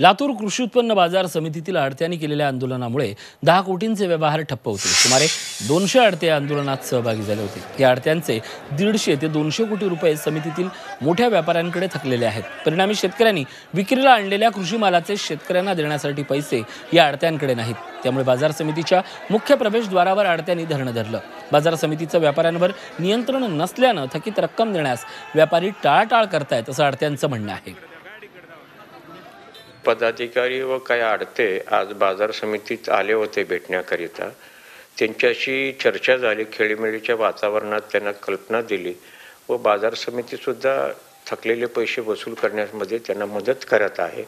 लातूर कृषी उत्पन्न बाजार समितीतील आडत्यांनी केलेल्या आंदोलनामुळे दहा कोटींचे व्यवहार ठप्प होते. सुमारे दोनशे आडते आंदोलनात सहभागी झाले होते. या आडत्यांचे दीडशे ते दोनशे कोटी रुपये समितीतील मोठ्या व्यापाऱ्यांकडे थकलेले आहेत. परिणामी शेतकऱ्यांनी विक्रीला आणलेल्या कृषी मालाचे शेतकऱ्यांना देण्यासाठी पैसे या आडत्यांकडे नाहीत. त्यामुळे बाजार समितीच्या मुख्य प्रवेशद्वारावर आडत्यांनी धरणं धरलं. बाजार समितीचं व्यापाऱ्यांवर नियंत्रण नसल्यानं थकीत रक्कम देण्यास व्यापारी टाळाटाळ करतायत असं आडत्यांचं म्हणणं आहे. पदाधिकारी व काही आडते आज बाजार समितीत आले होते भेटण्याकरिता. त्यांच्याशी चर्चा झाली खेळीमेळीच्या वातावरणात त्यांना कल्पना दिली व बाजार समितीसुद्धा थकलेले पैसे वसूल करण्यामध्ये त्यांना मदत करत आहे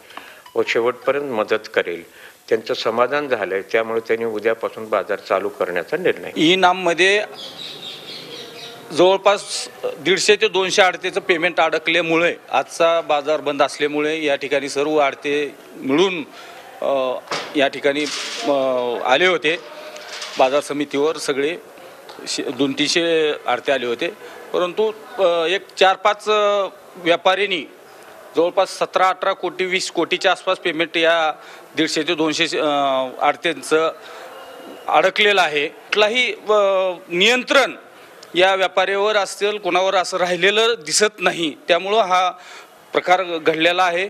व शेवटपर्यंत मदत करेल. त्यांचं समाधान झालंय त्यामुळे त्यांनी उद्यापासून बाजार चालू करण्याचा निर्णय ई नाममध्ये जवळपास दीडशे ते दोनशे आडतेचं पेमेंट अडकल्यामुळे आजचा बाजार बंद असल्यामुळे या ठिकाणी सर्व आडते मिळून या ठिकाणी आले होते. बाजार समितीवर सगळे शे दोन तीनशे आडते आले होते. परंतु एक चार पाच व्यापाऱ्यांनी जवळपास सतरा अठरा कोटी वीस कोटीच्या आसपास पेमेंट या दीडशे ते दोनशे आडत्यांचं अडकलेलं आहे. कुठलाही नियंत्रण या व्यापाऱ्यावर असेल कोणावर असं राहिलेलं दिसत नाही. त्यामुळं हा प्रकार घडलेला आहे.